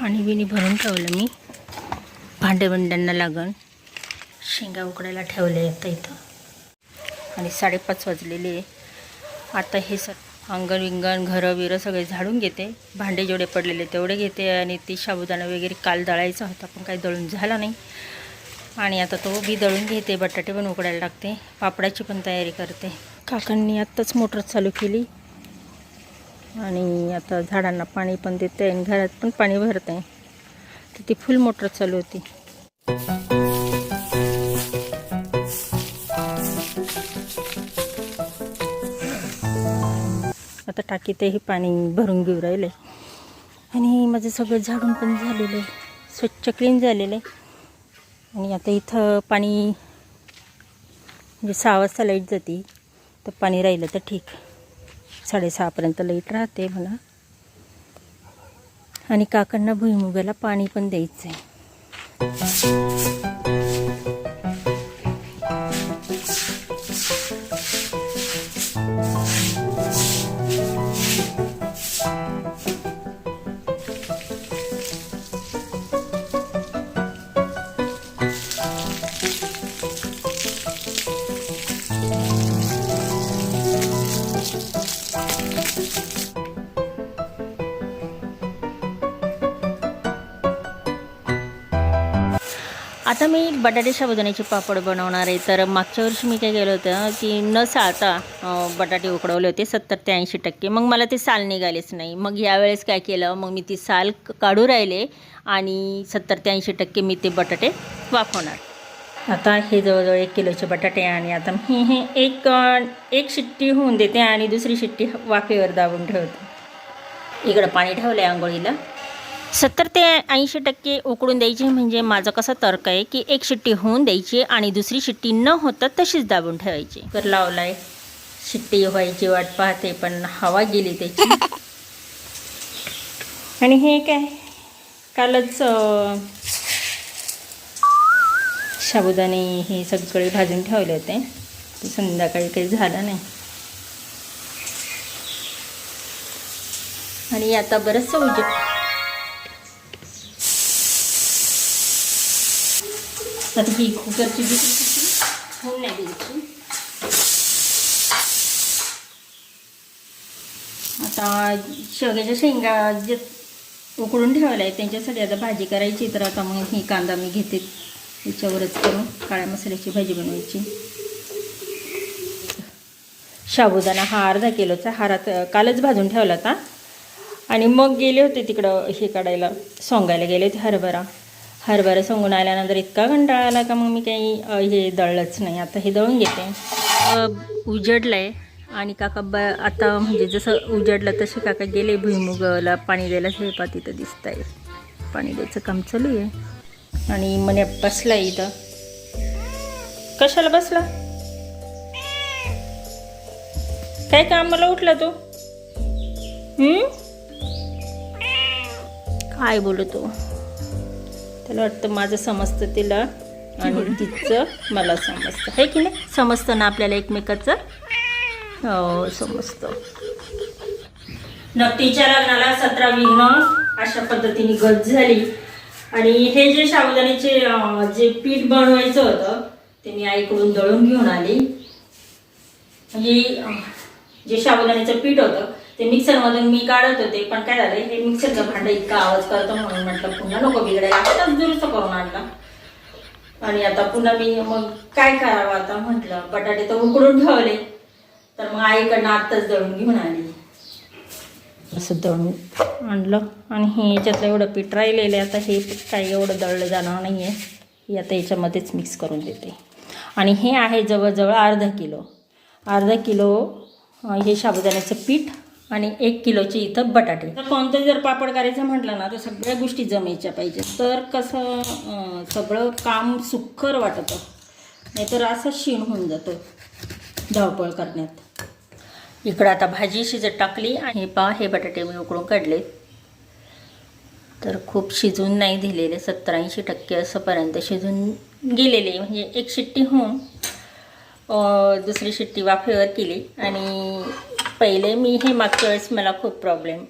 पाणी बिणी भरून ठेवलं मी. भांडे भांड्यांना लागण शेंगा उकडायला ठेवले आता इथं. आणि साडेपाच वाजलेले आहे. आता हे सर अंगण विंगण घरं बिरं सगळे झाडून घेते. भांडे जेवढे पडलेले तेवढे घेते आणि ती साबुदाणा वगैरे काल दळायचा होता पण काही दळून झाला नाही. आणि आता तो बी दळून घेते बटाटे पण उकडायला लागते पापडाची पण तयारी करते. काकांनी आत्ताच मोटर चालू केली. आणि आता झाडांना पाणी पण देते आणि घरात पण पाणी भरते. तर ती फुल मोटर चालू होती. आता टाकीतही पाणी भरून घेऊ राहिले. आणि माझं सगळं झाडून पण झालेलं आहे. स्वच्छ क्लीन झालेलं आहे. आणि आता इथं पाणी म्हणजे सहा वाजता लाइट जाते. तर पाणी राहिलं तर ठीक. साडेसहापर्यंत लाइट राहते म्हणा. आणि काकांना भुईमुगाला पाणी पण द्यायचं आहे आता मी बटाटे शाबुदाण्याचे पापड बनवणार आहे. तर मागच्या वर्षी मी काय केलं होतं की न साळता बटाटे उकडवले होते सत्तर ते ऐंशी टक्के. मग मला ते साल निघालेच नाही. मग यावेळेस काय केलं मग मी ती साल काढू राहिले आणि सत्तर ते ऐंशी टक्के मी ते बटाटे वाफवणार. आता हे जवळजवळ एक किलोचे बटाटे आणि आता मी हे एक एक शिट्टी होऊन देते आणि दुसरी शिट्टी वाफेवर दाबून ठेवते. इकडं पाणी ठेवलं आहे आंघोळीला. सत्तर ते ऐंशी टक्के उकडून द्यायची म्हणजे माझा कसा तर्क आहे की एक शिट्टी होऊन द्यायची आणि दुसरी शिट्टी न होता तशीच दाबून ठेवायची. तर लावलाय. शिट्टी व्हायची वाट पाहते पण हवा गेली त्याची. आणि हे काय? कालच साबुदाणे हे सगळे भाजून ठेवले होते. ते संध्याकाळी काही झालं नाही. आणि आता बरंचसं उजेड आता ही कुकरची बी होऊन नाही द्यायची. आता शेवग्याच्या शेंगा जे उकडून ठेवायला आहे त्यांच्यासाठी आता भाजी करायची तर आता मग ही कांदा मी घेते. त्याच्यावरच करून काळ्या मसाल्याची भाजी बनवायची. शाबुदाना हा अर्धा किलोचा हारात कालच भाजून ठेवला होता. आणि मग गेले होते तिकडं हे काढायला सोंगायला गेले होते हरभरा. हरभरा सोंगून आल्यानंतर इतका कंटाळा आला का मग मी काही हे दळलंच नाही. आता हे दळून घेते. उजडलं आहे आणि काका ब आता म्हणजे जसं उजडलं तसे काका गेले भुईमुगाला पाणी द्यायला. हे तिथं दिसत आहे पाणी द्यायचं काम चालू आहे. आणि मने बसला इथं. कशाला बसला? काय कामाला उठला तू? काय बोलतो त्याला वाटतं माझं समजतं तिला आणि तिचं मला समजतं. आहे की नाही? समजतं ना आपल्याला एकमेकाचं? हो समजतं. नक्कीच्या लग्नाला सतरा विघ्न अशा पद्धतीने गत झाली. आणि हे जे साबुदाण्याचे जे पीठ बनवायचं होतं ते मी आईकडून दळून घेऊन आली. म्हणजे जे साबुदाण्याचं पीठ होतं ते मिक्सरमधून मी काढत होते पण काय झालं हे मिक्सरचं भांडं इतका आवाज करतो म्हणून म्हटलं पुन्हा नको बिघडायला आताच दुरुस्त करून आणला. आणि आता पुन्हा मी मग काय करावं आता म्हटलं बटाटे तर उकडून ठेवले तर मग आईकडनं आत्ताच दळून घेऊन आली. असं दळून आणलं. आणि हे याच्यातलं एवढं पीठ राहिलेलं आहे आता हे काही एवढं दळलं जाणार नाही आहे हे आता याच्यामध्येच मिक्स करून देते. आणि हे आहे जवळजवळ अर्धा किलो. अर्धा किलो हे साबुदाण्याचं पीठ आणि एक किलोचे इथं बटाटे. तर कोणतं जर पापड करायचं म्हटलं ना तर सगळ्या गोष्टी जमायच्या पाहिजेत. तर कसं सगळं काम सुखर वाटतं. नाहीतर असं क्षीण होऊन जातं धावपळ करण्यात. इकडं आता भाजी शिजत टाकली आणि पा हे बटाटे मी उकडून काढले. तर खूप शिजून नाही दिलेले सत्तर ऐंशी टक्के असंपर्यंत शिजून गेलेले. म्हणजे एक शिट्टी होऊन दुसरी शिट्टी वाफेवर केली आणि पहिले मी हे मागच्या वेळेस मला खूप प्रॉब्लेम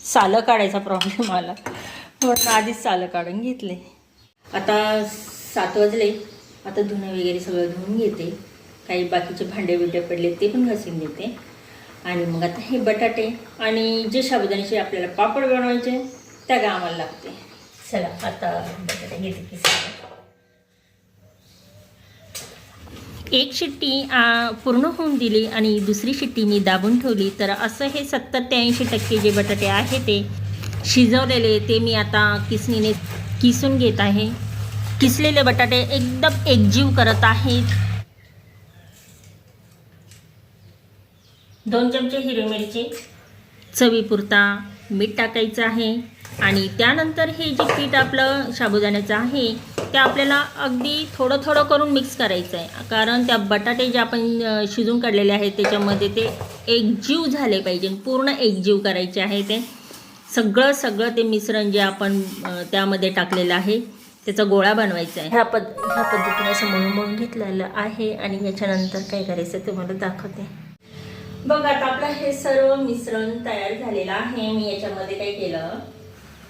सालं काढायचा प्रॉब्लेम आला. म्हणून आधीच सालं काढून घेतले. आता सात वाजले. आता धुणं वगैरे सगळं धुवून घेते. काही बाकीचे भांडे बिंडे पडले ते पण घासून घेते. आणि मग आता हे बटाटे आणि जे साबुदाण्याचे आपल्याला पापड बनवायचे त्या कामाला लागते. चला आता बटाटे घेते की एक शिट्टी पूर्ण होऊन दिली आणि दुसरी शिट्टी मी दाबून ठेवली. तर असं हे सत्तर ते ऐंशी टक्के जे बटाटे आहे ते शिजवलेले ते मी आता किसणीने किसून घेत आहे. किसलेले बटाटे एकदम एकजीव करत आहेत. दोन चमचे हिरवी मिरची चवीपुरता मीठ टाकायचं आहे. आणि त्यानंतर हे जे पीठ आपलं साबुदाण्याचं आहे ते आपल्याला अगदी थोडं थोडं करून मिक्स करायचं आहे कारण त्या बटाटे जे आपण शिजून काढलेले आहेत त्याच्यामध्ये ते एकजीव झाले पाहिजे. पूर्ण एकजीव करायचे आहे ते. सगळं सगळं ते मिश्रण जे आपण त्यामध्ये टाकलेलं आहे त्याचा गोळा बनवायचा आहे. ह्या पद ह्या पद्धतीने असं मळून मळून घेतलेलं आहे आणि याच्यानंतर काय करायचं तुम्हाला दाखवते. बघ आता आपलं हे सर्व मिश्रण तयार झालेलं आहे. मी याच्यामध्ये काय केलं?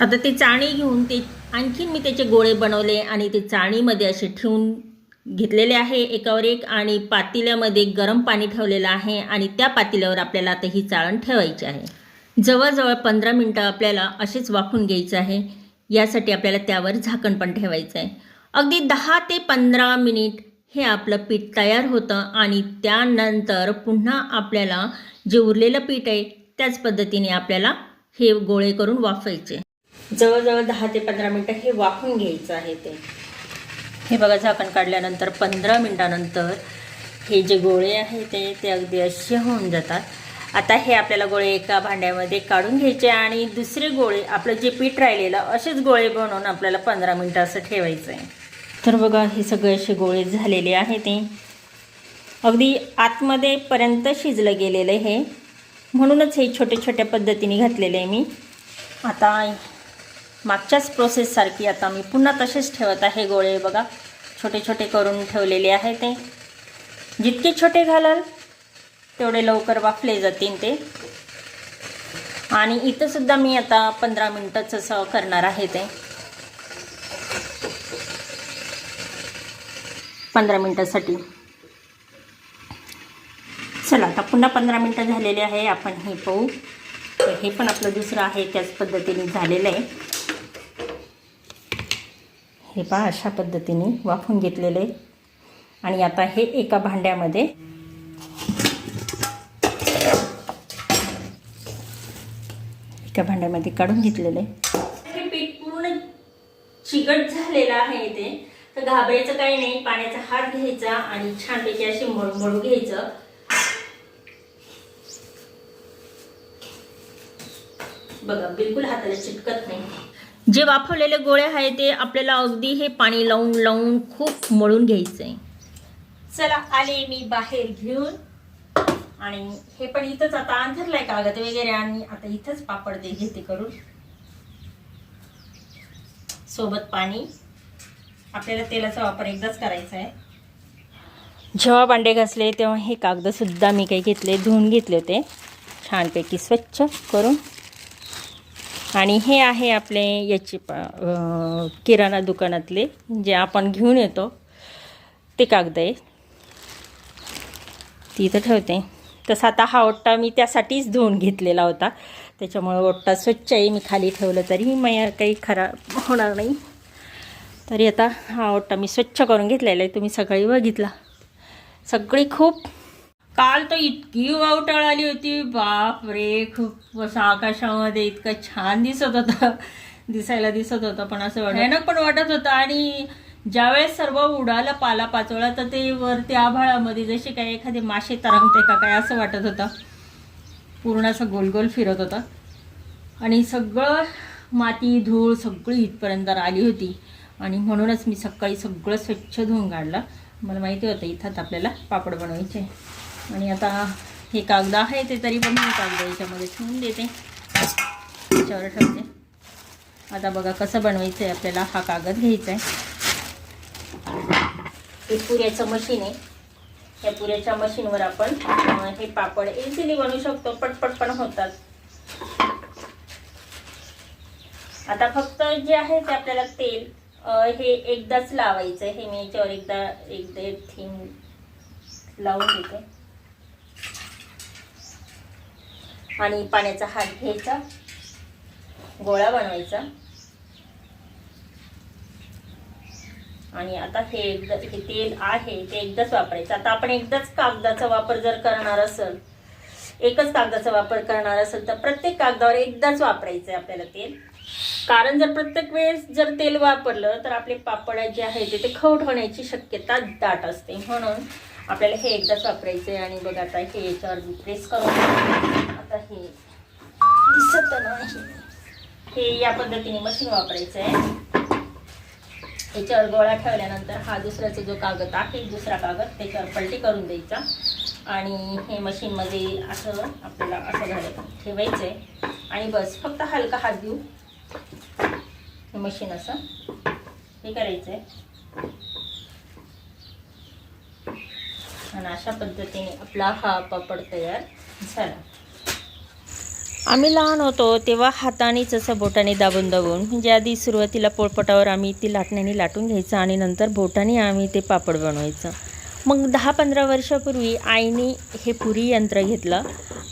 आता ते चाळणी घेऊन ते आणखीन मी त्याचे गोळे बनवले आणि ते चाळणीमध्ये असे ठेवून घेतलेले आहे एकावर एक आणि पातेल्यामध्ये गरम पाणी ठेवलेलं आहे आणि त्या पातेल्यावर आपल्याला आता ही चाळण ठेवायची आहे. जवळजवळ पंधरा मिनटं आपल्याला असेच वाफून घ्यायचं आहे. यासाठी आपल्याला त्यावर झाकण पण ठेवायचं आहे. अगदी दहा ते पंधरा मिनिट हे आपलं पीठ तयार होतं आणि त्यानंतर पुन्हा आपल्याला जे उरलेलं पीठ आहे त्याच पद्धतीने आपल्याला हे गोळे करून वाफायचे जवळजवळ दहा ते पंधरा मिनटं हे वाफून घ्यायचं आहे ते. हे बघा झाकण काढल्यानंतर पंधरा मिनटानंतर हे जे गोळे आहे ते ते अगदी असे होऊन जातात. आता हे आपल्याला गोळे एका भांड्यामध्ये काढून घ्यायचे आणि दुसरे गोळे आपलं जे पीठ राहिलेलं असेच गोळे बनवून आपल्याला पंधरा मिनटं असं ठेवायचं आहे. तर बघा हे सगळे असे गोळे झालेले आहे ते. अगदी आतमध्ये पर्यंत शिजलं गेलेलं हे म्हणूनच हे छोट्या छोट्या पद्धतीने घातलेलं आहे मी. आता मागच्याच प्रोसेससारखी आता मी पुन्हा तसेच ठेवत आहे गोळे. बघा छोटे छोटे करून ठेवलेले आहे ते. जितके छोटे घालाल तेवढे लवकर वाफले जातील ते. आणि इथंसुद्धा मी आता पंधरा मिनटंच असं करणार आहे ते. पंधरा मिनटासाठी. चला आता पुन्हा पंधरा मिनटं झालेले आहे आपण हे पाहू. हे पण आपलं दुसरं आहे त्याच पद्धतीने झालेलं आहे. हे पहा अशा पद्धतीने वाफून घेतलेले. आहे. आणि आता हे एका भांड्यामध्ये एका भांड्यामध्ये काढून घेतलेलं. आहे हे पीठ पूर्ण चिकट झालेलं आहे इथे. तर घाबरायचं काही नाही. पाण्याचा हात घ्यायचा आणि छानपैकी असे मळू घ्यायचं. बघा बिलकुल हाताला चिटकत नाही. जे वाफवलेले गोळे आहे ते आपल्याला अगदी हे पाणी लावून लावून खूप मळून घ्यायचं आहे चला आले मी बाहेर घेऊन. आणि हे पण इथंच आता अंथरलाय कागद वगैरे आणि आता इथंच पापड ते घेते करून. सोबत पाणी. आपल्याला तेलाचा वापर एकदाच करायचा आहे जेव्हा भांडे घासले तेव्हा हे कागदसुद्धा मी काही घेतले धुवून घेतले होते. छानपैकी स्वच्छ करून. आणि हे आहे आपले याची किराणा दुकानातले जे आपण घेऊन येतो. ते कागद आहे. ती इथं ठेवते. तसा आता हा ओट्टा मी त्यासाठीच धुवून घेतलेला होता. त्याच्यामुळे ओट्टा स्वच्छ आहे. मी खाली ठेवलं तरी मग काही खराब होणार नाही. तरी आता हा ओट्टा मी स्वच्छ करून घेतलेला आहे. तुम्ही सगळी बघितला. सगळी खूप काल तर इतकी वावटाळ आली होती. बाप रे खूप असं आकाशामध्ये इतकं छान दिसत होतं. दिसायला दिसत होतं पण असं भयानक पण वाटत होतं. आणि ज्यावेळेस सर्व उडालं पाला पाचोळा तर ते वरती आभाळामध्ये जसे काय एखादे मासे तरंगते का काय असं वाटत होतं. पूर्ण असं गोल गोल फिरत होतं. आणि सगळं माती धूळ सगळी इथपर्यंत आली होती. आणि म्हणूनच मी सकाळी सगळं स्वच्छ धुवून काढलं. मला माहिती होतं इथंच आपल्याला पापड बनवायचे. आणि आता हे कागद आहे ते तरी पण मी कागद याच्यामध्ये ठेवून देते. त्याच्यावर ठेवते. आता बघा कसं बनवायचं आहे आपल्याला हा कागद घ्यायचा आहे हे पुऱ्याचं मशीन आहे. या पुऱ्याच्या मशीनवर आपण हे पापड इझिली बनवू शकतो. पटपट पण होतात. आता फक्त जे आहे ते आपल्याला तेल हे एकदाच लावायचं आहे हे मी याच्यावर एकदा एकदा थीम लावून देते. आणि पाण्याचा हात घ्यायचा. गोळा बनवायचा. आणि आता हे एकदा हे तेल आहे ते एकदाच वापरायचं. आता आपण एकदाच कागदाचा वापर जर करणार असेल एकच कागदाचा वापर करणार असेल तर प्रत्येक कागदावर एकदाच वापरायचं आहे आपल्याला तेल. कारण जर प्रत्येक वेळेस जर तेल वापरलं तर आपले पापड जे आहे ते ते खवट होण्याची शक्यता दाट असते. म्हणून आपल्याला हे एकदाच वापरायचं आहे आणि बघा आता हे याच्यावर प्रेस करून आता हे दिसत नाही. हे या पद्धतीने मशीन वापरायचं आहे याच्यावर गोळा ठेवल्यानंतर हा दुसऱ्याचा जो कागद आहे दुसरा कागद त्याच्यावर पलटी करून द्यायचा. आणि हे मशीनमध्ये असं आपल्याला असं झालं ठेवायचं आहे आणि बस फक्त हलका हात देऊ हे मशीन असं हे करायचं आहे आणि अशा पद्धतीने आपला हा पापड तयार झाला. आम्ही लहान होतो तेव्हा हातानेच असं बोटाने दाबून दाबून म्हणजे आधी सुरुवातीला पोळपटावर आम्ही ती लाटण्याने लाटून घ्यायचं आणि नंतर बोटाने आम्ही ते पापड बनवायचं. मग दहा पंधरा वर्षापूर्वी आईने हे पुरी यंत्र घेतलं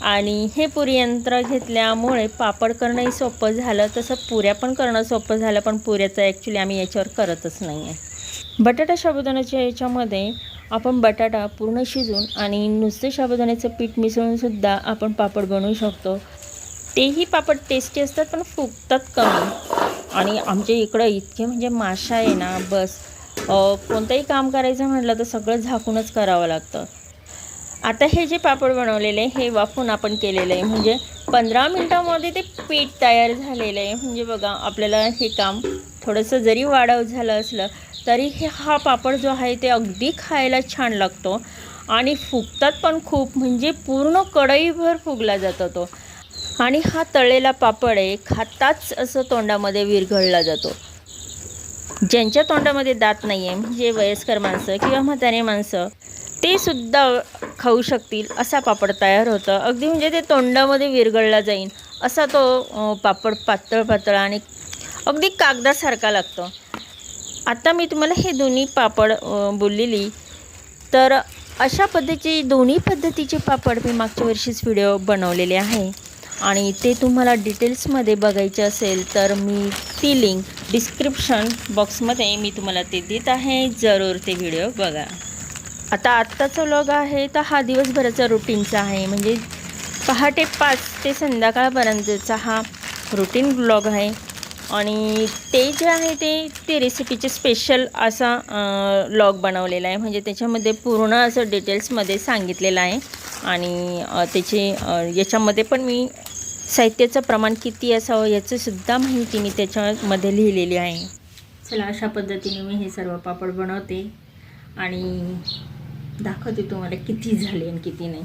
आणि हे पुरी यंत्र घेतल्यामुळे पापड करणंही सोपं झालं तसं पुऱ्या पण करणं सोपं झालं पण पुऱ्याचं ॲक्च्युली आम्ही याच्यावर करतच नाही आहे बटाटा साबुदाण्याच्या याच्यामध्ये आपण बटाटा पूर्ण शिजून आणि नुसते साबुदाण्याचं पीठ मिसळूनसुद्धा आपण पापड बनवू शकतो. तेही पापड टेस्टी असतात पण फुगतात कमी. आणि आमच्या इकडं इतके म्हणजे माशा आहे ना बस. कोणतंही काम करायचं म्हटलं तर सगळं झाकूनच करावं लागतं. आता हे जे पापड बनवलेले आहे, हे वाफून आपण केलेलं आहे. म्हणजे पंधरा मिनटामध्ये ते पीठ तयार झालेलं आहे. म्हणजे बघा आपल्याला हे काम थोडंसं जरी वाढव झालं असलं तरी हे हा पापड जो आहे ते अगदी खायला छान लागतो. आणि फुगतात पण खूप. म्हणजे पूर्ण कढईभर फुगला जातो तो. आणि हा तळलेला पापड आहे खाताच असं तोंडामध्ये विरघळला जातो. ज्यांच्या तोंडामध्ये दात नाही आहे म्हणजे वयस्कर माणसं किंवा म्हातारे माणसं ते सुद्धा खाऊ शकतील असा पापड तयार होतं. अगदी म्हणजे ते तोंडामध्ये विरघळला जाईल असा तो पापड पातळ पातळ आणि अगदी कागदासारखा लागतो. आता मी तुम्हाला हे दोन्ही पापड बोललेली. तर अशा पद्धतीची दोन्ही पद्धतीचे पापड मी मागच्या वर्षीच व्हिडिओ बनवलेले आहे. आणि ते तुम्हाला डिटेल्समध्ये बघायचे असेल तर मी ती लिंक डिस्क्रिप्शन बॉक्समध्ये मी तुम्हाला ते देत आहे. जरूर ते व्हिडिओ बघा. आता आत्ताचा व्लॉग आहे तर हा दिवसभराचा रुटीनचा आहे. म्हणजे पहाटे पाच ते संध्याकाळपर्यंतचा हा रुटीन ब्लॉग आहे. आणि ते जे आहे ते ते रेसिपीचे स्पेशल असा लॉग बनवलेला आहे. म्हणजे त्याच्यामध्ये पूर्ण असं डिटेल्समध्ये सांगितलेलं आहे. आणि त्याचे याच्यामध्ये पण मी साहित्याचं प्रमाण किती असावं याचंसुद्धा माहिती मी त्याच्यामध्ये लिहिलेली आहे. चला अशा पद्धतीने मी हे सर्व पापड बनवते आणि दाखवते तुम्हाला किती झाले आणि किती नाही.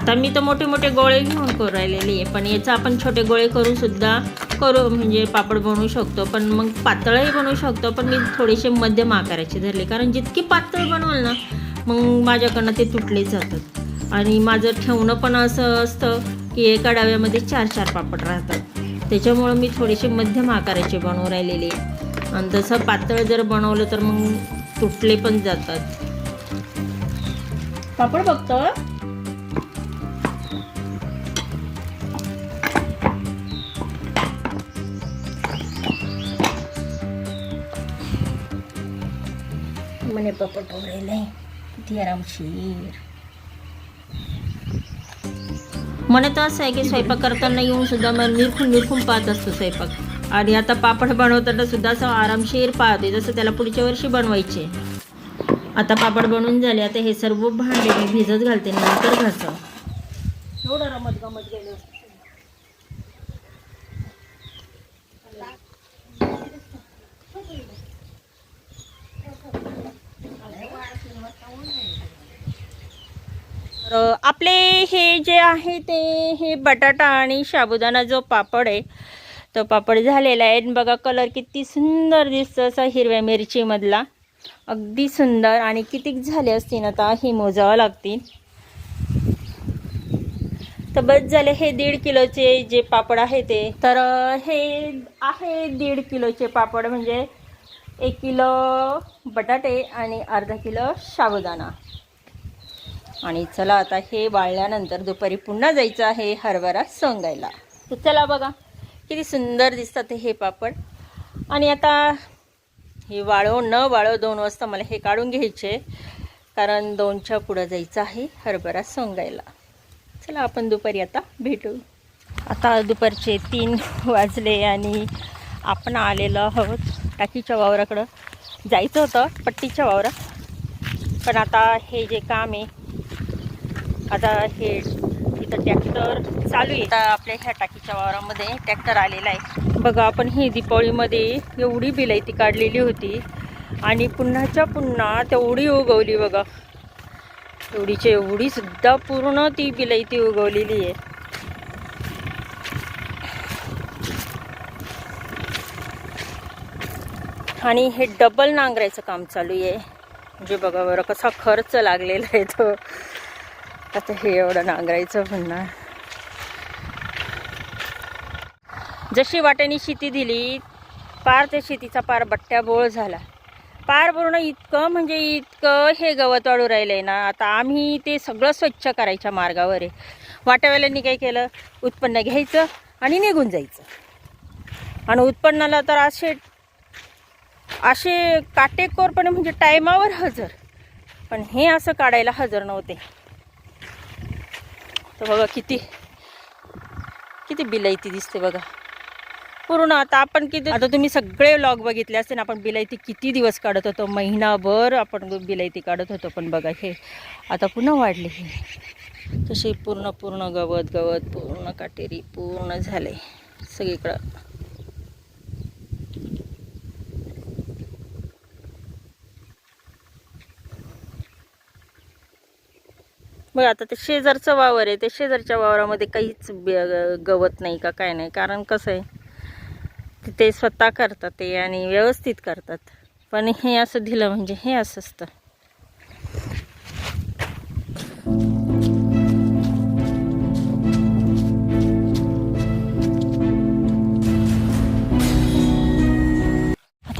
आता मी तर मोठे मोठे गोळे घेऊन करू राहिलेली आहे पण याचा आपण छोटे गोळे करू सुद्धा करू म्हणजे पापड बनवू शकतो पण मग पातळही बनवू शकतो पण मी थोडेसे मध्यम आकाराचे धरले. कारण जितकी पातळ बनवाल ना मग माझ्याकडनं ते तुटले जातात. आणि माझं ठेवणं पण असं असतं की एका डाव्यामध्ये चार चार पापड राहतात. त्याच्यामुळं मी थोडेसे मध्यम आकाराचे बनवू राहिलेले आहे. आणि तसं पातळ जर बनवलं तर मग तुटले पण जातात. पापड बघतो म्हणे पपट उरलेले किती आरामशीर म्हणे तर असं आहे की स्वयंपाक करताना येऊन सुद्धा मग निरखून निरखून पाहत असतो स्वयंपाक. आणि आता पापड बनवताना सुद्धा असं आरामशीर पाहते जसं त्याला पुढच्या वर्षी बनवायचे. आता पापड बनवून झाले आता हे सर्व भांडे मी भिजत घालते नंतर घासं एवढं रमत गमत गेलो तर आपले हे जे आहे ते हे बटाटा आणि साबुदाणा जो पापड आहे तो पापड झालेला आहे. आणि बघा कलर किती सुंदर दिसतो असा हिरव्या मिरचीमधला. अगदी सुंदर आणि किती झाले असतील आता हे मोजावं लागतील. तर बस झाले हे दीड किलोचे जे पापड आहे ते. तर हे आहे दीड किलोचे पापड म्हणजे एक किलो बटाटे आणि अर्धा किलो साबुदाणा आणि चला आता हे वाळल्यानंतर दुपारी पुन्हा जायचं आहे हरभरा सोंगायला. तर चला बघा किती सुंदर दिसतात हे पापड. आणि आता हे वाळव न वाळव दोन वाजता मला हे काढून घ्यायचे. कारण दोनच्या पुढं जायचं आहे हरभरा सोंगायला. चला आपण दुपारी आता भेटू. आता दुपारचे तीन वाजले आणि आपण आलेलो आहोत टाकीच्या वावराकडं. जायचं होतं पट्टीच्या वावरात. पण आता हे जे काम आहे आता हे इथं ट्रॅक्टर चालू आहे. आता आपल्या ह्या टाकीच्या वावरामध्ये ट्रॅक्टर आलेला आहे. बघा आपण ही दीपावळीमध्ये एवढी बिलायती काढलेली होती. आणि पुन्हाच्या पुन्हा तेवढी उगवली बघा. एवढीच्या एवढीसुद्धा पूर्ण ती बिलायती उगवलेली आहे. आणि हे डबल नांगरायचं काम चालू आहे. म्हणजे बघा बरं कसा खर्च लागलेला आहे तो. आता हे एवढं नांगरायचं पुन्हा जशी वाट्याने शेती दिली पार त्या शेतीचा पार बट्ट्या बोळ झाला. पार पूर्ण इतकं म्हणजे इतकं हे गवत वाढू राहिलं आहे ना आता आम्ही ते सगळं स्वच्छ करायच्या मार्गावर आहे. वाट्यावाल्यांनी काय केलं? उत्पन्न घ्यायचं आणि निघून जायचं. आणि उत्पन्नाला तर असे असे काटेकोरपणे म्हणजे टायमावर हजर. पण हे असं काढायला हजर नव्हते. तर बघा किती किती बिलायती दिसते बघा. पूर्ण आता आपण किती आता तुम्ही सगळे लॉग बघितले असते ना आपण बिलायती किती दिवस काढत होतो? महिनाभर आपण बिलायती काढत होतो पण बघा हे आता पुन्हा वाढले हे. तसे पूर्ण पूर्ण गवत गवत पूर्ण काटेरी पूर्ण झाले. सगळीकडं मग आता ते शेजारचं वावर आहे. ते शेजारच्या वावरामध्ये काहीच गवत नाही का काय नाही. कारण कसं आहे ते स्वतः करतात ते आणि व्यवस्थित करतात. पण हे असं दिलं म्हणजे हे असं असतं.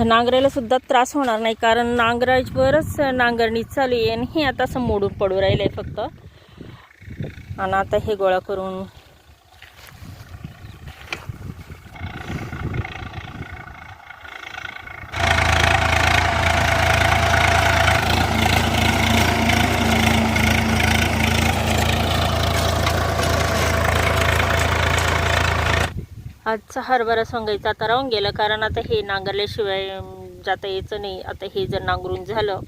आता नांगरायला सुद्धा त्रास होणार नाही कारण नांगराजवरच नांगरणी चालू आहे आणि हे आता असं मोडून पडू राहिलं आहे फक्त. आणि आता हे गोळा करून आजचा हरभरा सांगायचा आता राहून गेलं कारण आता हे नांगरल्याशिवाय जाता यायचं नाही. आता हे जर नांगरून झालं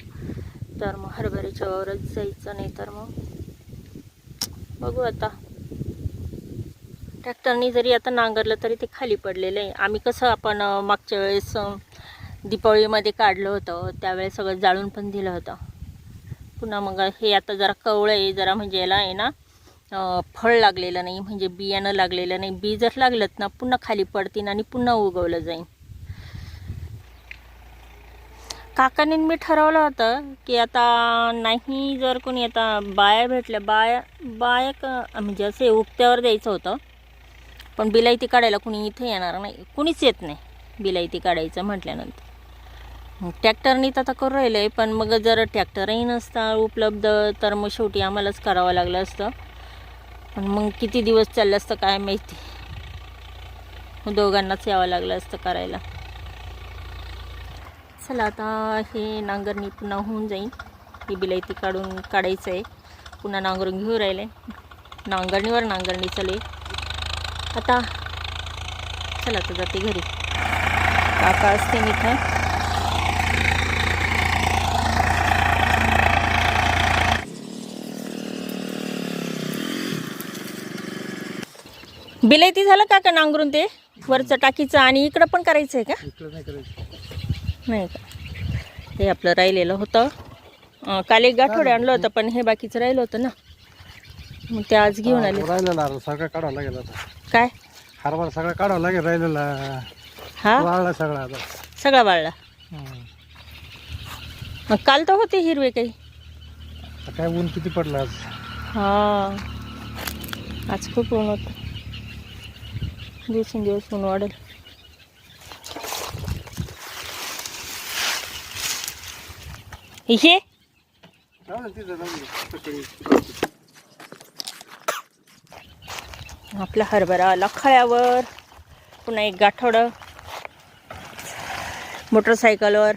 तर मग हरभऱ्याच्या वावरात जायचं नाही तर मग. बघू आता. ट्रॅक्टरने जरी आता नांगरलं तरी ते खाली पडलेलं आहे. आम्ही कसं आपण मागच्या वेळेस दीपावळीमध्ये काढलं होतं. त्यावेळेस सगळं जाळून पण दिलं होतं. पुन्हा मग हे आता जरा कवळं आहे जरा म्हणजे याला आहे ना फळ लागलेलं नाही म्हणजे बियाणं लागलेलं नाही बी जर लागलं ना पुन्हा खाली पडतील आणि पुन्हा उगवलं जाईल काकाने मी ठरवलं होतं की आता नाही जर कोणी आता बाया भेटल्या बाया बाया क म्हणजे असे उगत्यावर द्यायचं होतं. पण बिलायती काढायला कुणी इथे येणार नाही कुणीच येत नाही बिलायती काढायचं म्हटल्यानंतर. मग ट्रॅक्टरनी तर आता करू राहिलं आहे पण मग जर ट्रॅक्टरही नसता उपलब्ध तर मग शेवटी आम्हालाच करावं लागलं असतं. पण मग किती दिवस चाललं असतं काय माहिती? मग दोघांनाच यावं लागलं असतं करायला. चला आता हे नांगरणी पुन्हा होऊन जाईल ही बिलायती काढून काढायचं आहे पुन्हा नांगरून घेऊन राहिले. नांगरणीवर नांगरणी चालू आहे. आता चला आता जाते घरी. काका असते मी बिलेती झालं का का नांगरून ते? वरचं टाकीचं आणि इकडं पण करायचं आहे का नाही का? हे आपलं राहिलेलं होतं. काल एक गाठोडे आणलं होतं पण हे बाकीचं राहिलं होतं ना. मग ते आज घेऊन आले. राहिलं नारळ सगळा लागेल काय? हरभरा सगळं काढावं लागेल राहिलेला. हा? वाळला सगळा सगळा वाळला. मग काल तर होते हिरवे काही. काय ऊन किती पडलं आज? हा. आज खूप ऊन होतं. दिवसेंदिवस ऊन वाढेल. हे आपला हरभरा आला खळ्यावर. पुन्हा एक गाठवडं. मोटरसायकलवर.